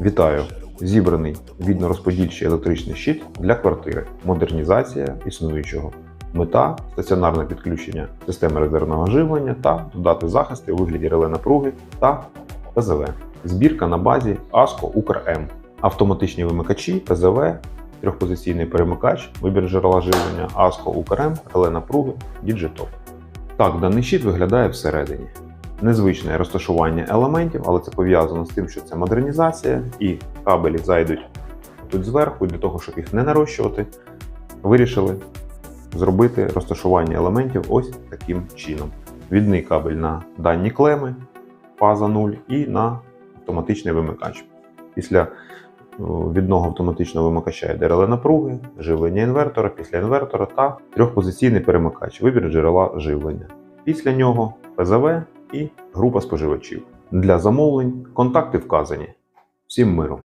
Вітаю! Зібраний відно-розподільчий електричний щит для квартири. Модернізація існуючого. Мета стаціонарне підключення системи резервного живлення та додати захисти у вигляді реле напруги та ПЗВ. Збірка на базі ASCO Укрм. Автоматичні вимикачі, ПЗВ, трьохпозиційний перемикач, вибір джерела живлення ASCO Укрм, реле напруги, Digitop. Так, даний щит виглядає всередині. Незвичне розташування елементів, але це пов'язано з тим, що це модернізація, і кабелі зайдуть тут зверху, для того, щоб їх не нарощувати, вирішили зробити розташування елементів ось таким чином. Відний кабель на дані клеми, фаза 0 і на автоматичний вимикач. Після відного автоматичного вимикача йде реле напруги, живлення інвертора, після інвертора та трьохпозиційний перемикач, вибір джерела живлення. Після нього ПЗВ і група споживачів. Для замовлень контакти вказані. Всім миру!